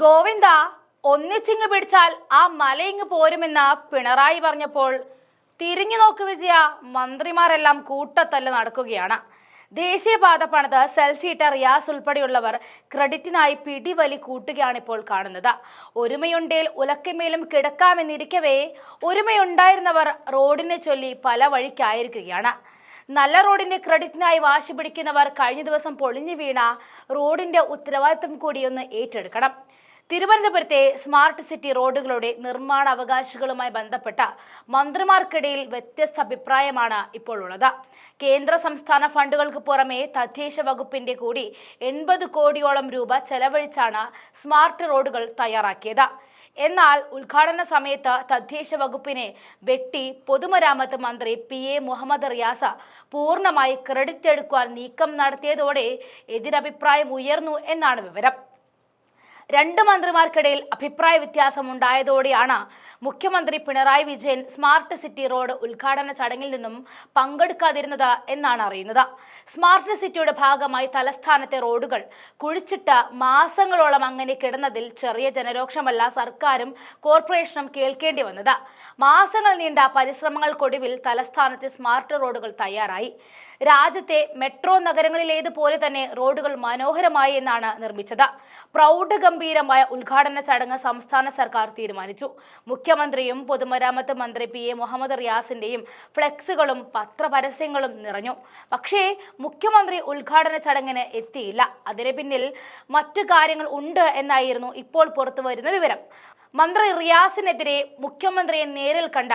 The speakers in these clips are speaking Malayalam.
ഗോവിന്ദ ഒന്നിച്ചിങ് പിടിച്ചാൽ ആ മലയിങ് പോരുമെന്ന് പിണറായി പറഞ്ഞപ്പോൾ തിരിഞ്ഞു നോക്ക് വിജയ മന്ത്രിമാരെല്ലാം കൂട്ടത്തല്ല് നടക്കുകയാണ്. ദേശീയപാത പണിത് സെൽഫി ഇട്ട റിയാസ് ഉൾപ്പെടെയുള്ളവർ ക്രെഡിറ്റിനായി പിടിവലി കൂട്ടുകയാണ് ഇപ്പോൾ കാണുന്നത്. ഒരുമയുണ്ടേൽ ഉലക്കമേലും കിടക്കാമെന്നിരിക്കവേ ഒരുമയുണ്ടായിരുന്നവർ റോഡിനെ ചൊല്ലി പല വഴിക്കായിരിക്കുകയാണ്. നല്ല റോഡിന്റെ ക്രെഡിറ്റിനായി വാശി പിടിക്കുന്നവർ കഴിഞ്ഞ ദിവസം പൊളിഞ്ഞു വീണ റോഡിന്റെ ഉത്തരവാദിത്വം കൂടിയൊന്ന് ഏറ്റെടുക്കണം. തിരുവനന്തപുരത്തെ സ്മാർട്ട് സിറ്റി റോഡുകളുടെ നിർമ്മാണ അവകാശികളുമായി ബന്ധപ്പെട്ട മന്ത്രിമാർക്കിടയിൽ വ്യത്യസ്ത അഭിപ്രായമാണ് ഇപ്പോൾ ഉള്ളത് കേന്ദ്ര സംസ്ഥാന ഫണ്ടുകൾക്ക് പുറമെ തദ്ദേശ വകുപ്പിന്റെ കൂടി എൺപത് കോടിയോളം രൂപ ചെലവഴിച്ചാണ് സ്മാർട്ട് റോഡുകൾ തയ്യാറാക്കിയത്. എന്നാൽ ഉദ്ഘാടന സമയത്ത് തദ്ദേശ വകുപ്പിനെ വെട്ടി പൊതുമരാമത്ത് മന്ത്രി പി എ മുഹമ്മദ് റിയാസ പൂർണമായി ക്രെഡിറ്റ് എടുക്കുവാൻ നീക്കം നടത്തിയതോടെ എതിരഭിപ്രായം ഉയർന്നു എന്നാണ് വിവരം. രണ്ട് മന്ത്രിമാർക്കിടയിൽ അഭിപ്രായ വ്യത്യാസം ഉണ്ടായതോടെയാണ് മുഖ്യമന്ത്രി Pinarayi Vijayan smart city road ഉദ്ഘാടന ചടങ്ങിൽ നിന്നും പങ്കെടുക്കാതിരുന്നത് എന്നാണ് അറിയുന്നത്. സ്മാർട്ട് സിറ്റിയുടെ ഭാഗമായി തലസ്ഥാനത്തെ റോഡുകൾ കുഴിച്ചിട്ട മാസങ്ങളോളം അങ്ങനെ കിടന്നതിൽ ചെറിയ ജനരോക്ഷമല്ല സർക്കാരും കോർപ്പറേഷനും കേൾക്കേണ്ടി വന്നത്. മാസങ്ങൾ നീണ്ട പരിശ്രമങ്ങൾക്കൊടുവിൽ തലസ്ഥാനത്തെ സ്മാർട്ട് റോഡുകൾ തയ്യാറായി. രാജ്യത്തെ മെട്രോ നഗരങ്ങളിലേതുപോലെ തന്നെ റോഡുകൾ മനോഹരമായി എന്നാണ് നിർമ്മിച്ചത്. പ്രൗഢഗംഭീരമായ ഉദ്ഘാടന ചടങ്ങ് സംസ്ഥാന സർക്കാർ തീരുമാനിച്ചു. മുഖ്യമന്ത്രിയും പൊതുമരാമത്ത് മന്ത്രി പി എ മുഹമ്മദ് റിയാസിന്റെയും ഫ്ലെക്സുകളും പത്രപരസ്യങ്ങളും നിറഞ്ഞു. പക്ഷേ മുഖ്യമന്ത്രി ഉദ്ഘാടന ചടങ്ങിന് എത്തിയില്ല. അതിന് പിന്നിൽ മറ്റു കാര്യങ്ങൾ ഉണ്ട് എന്നായിരുന്നു ഇപ്പോൾ പുറത്തു വരുന്ന വിവരം. മന്ത്രി റിയാസിനെതിരെ മുഖ്യമന്ത്രിയെ നേരിൽ കണ്ട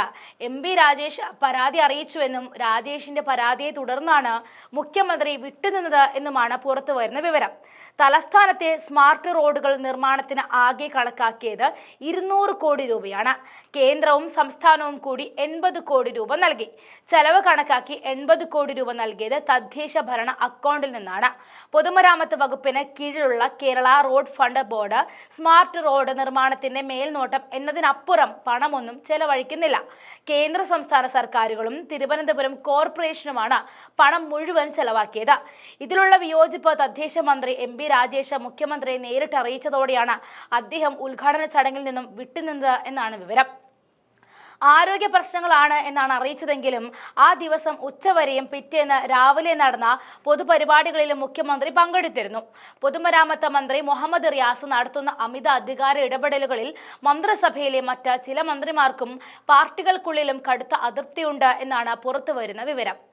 എം പി രാജേഷ് പരാതി അറിയിച്ചുവെന്നും രാജേഷിന്റെ പരാതിയെ തുടർന്നാണ് മുഖ്യമന്ത്രി വിട്ടുനിന്നത് എന്നുമാണ് പുറത്തു വരുന്ന വിവരം. തലസ്ഥാനത്തെ സ്മാർട്ട് റോഡുകൾ നിർമ്മാണത്തിന് ആകെ കണക്കാക്കിയത് ഇരുന്നൂറ് കോടി രൂപയാണ്. കേന്ദ്രവും സംസ്ഥാനവും കൂടി എൺപത് കോടി രൂപ നൽകി. ചെലവ് കണക്കാക്കി എൺപത് കോടി രൂപ നൽകിയത് തദ്ദേശ ഭരണ അക്കൗണ്ടിൽ നിന്നാണ്. പൊതുമരാമത്ത് വകുപ്പിന് കീഴിലുള്ള Kerala road fund board smart road നിർമ്മാണത്തിന്റെ മേൽനോട്ടം എന്നതിനപ്പുറം പണമൊന്നും ചെലവഴിക്കുന്നില്ല. കേന്ദ്ര സംസ്ഥാന സർക്കാരുകളും തിരുവനന്തപുരം കോർപ്പറേഷനുമാണ് പണം മുഴുവൻ ചെലവാക്കിയത്. ഇതിലുള്ള വിയോജിപ്പ് തദ്ദേശ മന്ത്രി എം പി രാജേഷ് മുഖ്യമന്ത്രിയെ നേരിട്ട് അറിയിച്ചതോടെയാണ് അദ്ദേഹം ഉദ്ഘാടന ചടങ്ങിൽ നിന്നും വിട്ടുനിന്നത് എന്നാണ് വിവരം. ആരോഗ്യ പ്രശ്നങ്ങളാണ് എന്നാണ് അറിയിച്ചതെങ്കിലും ആ ദിവസം ഉച്ചവരെയും പിറ്റേന്ന് രാവിലെ നടന്ന പൊതുപരിപാടികളിലും മുഖ്യമന്ത്രി പങ്കെടുത്തിരുന്നു. പൊതുമരാമത്ത് മന്ത്രി മുഹമ്മദ് റിയാസ് നടത്തുന്ന അമിത അധികാര ഇടപെടലുകളിൽ മന്ത്രിസഭയിലെ മറ്റ് ചില മന്ത്രിമാർക്കും പാർട്ടികൾക്കുള്ളിലും കടുത്ത അതൃപ്തിയുണ്ട് എന്നാണ് പുറത്തുവരുന്ന വിവരം.